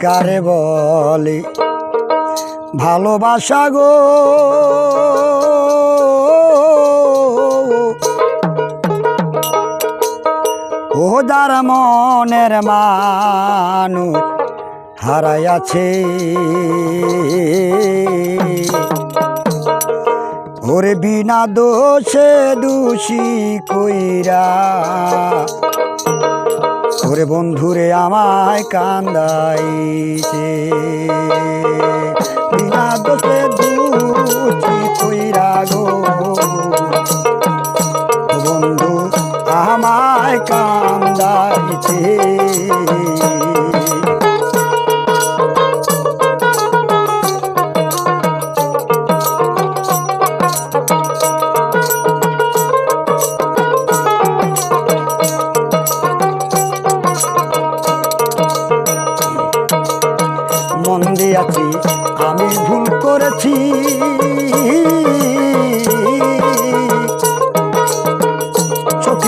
কারে বলে? ভালোবাসা গো। ও যার মনের মানুষ হারাইয়াছে। ওরে বিনা দোষে দোষী কইরা ওরে বন্ধুরে আমায় কান্দাইছে। বিনা দোষে দোষী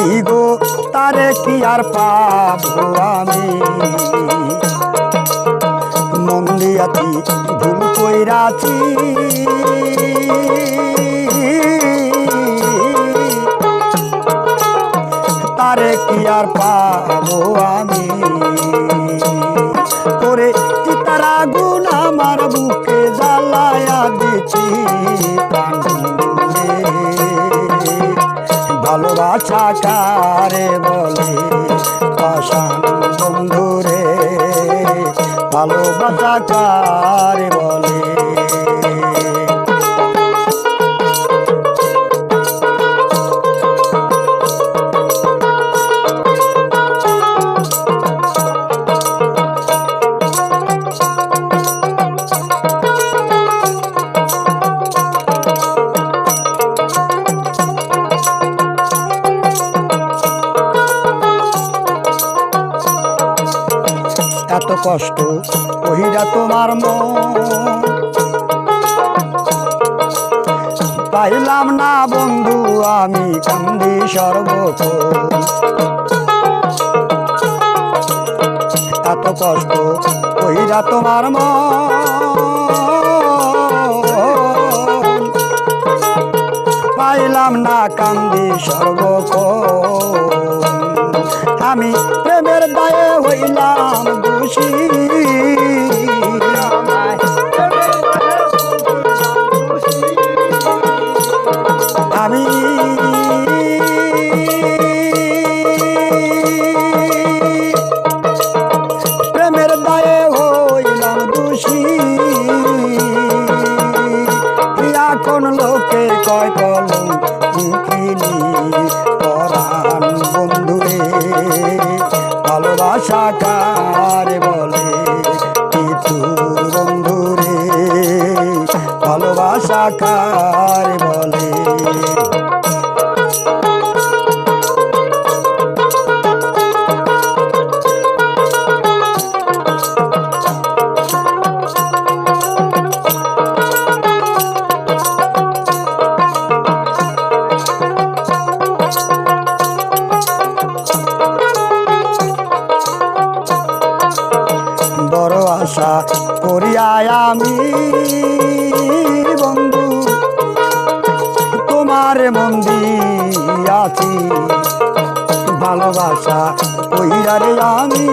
গো, তারে কি আর পাবো আমি মন দিয়াছি ভুল কইরাছি? তারে কি আর পাবো আমি? তোরে চিতার আগুন আমার বুকে কারে বলে পাশান বন্ধুরে ভালোবাসা কারে বলে। কষ্ট ওহিরা তোমার মন। পাইলাম না বন্ধু, আমি কান্দি সর্বক্ষণ এত কষ্ট ওইরা তোমার মন। পাইলাম না কান্দি সর্বক্ষণ আমি প্রেমের দায়ে হইলাম দোষী কারে বলে। আমি বন্ধু তোমার মন্দির আছি। ভালোবাসা কইরারে আমি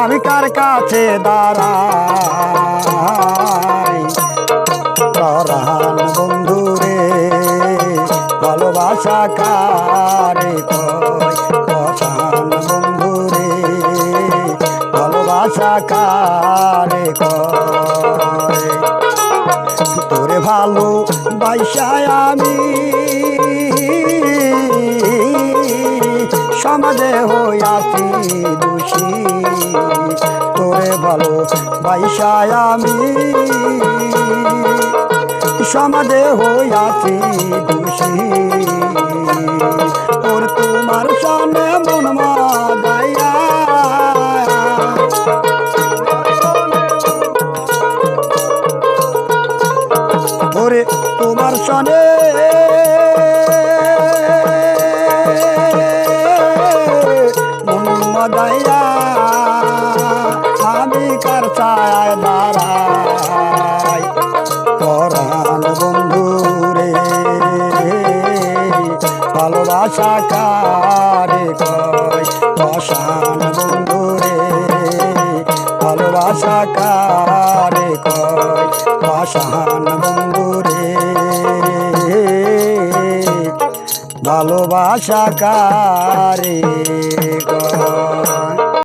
আমি কার কাছে দাঁড়াই। পরাণ বন্ধুরে, ভালোবাসা কারে পরাণ বন্ধুরে, ভালোবাসা কারে তোরে ভালো বাইসায় আমি সমাজে হইয়াছি দোষী। তোরে ভালো বাইসায় আমি। সমাজে হইয়াছি দোষী। ওর তোমার সনে মন তোমার সনে ভালোবাসা কারে কয়? বসান বন্ধু রে ভালোবাসা কারে কয়? বসান বন্ধু রে ভালোবাসা কারে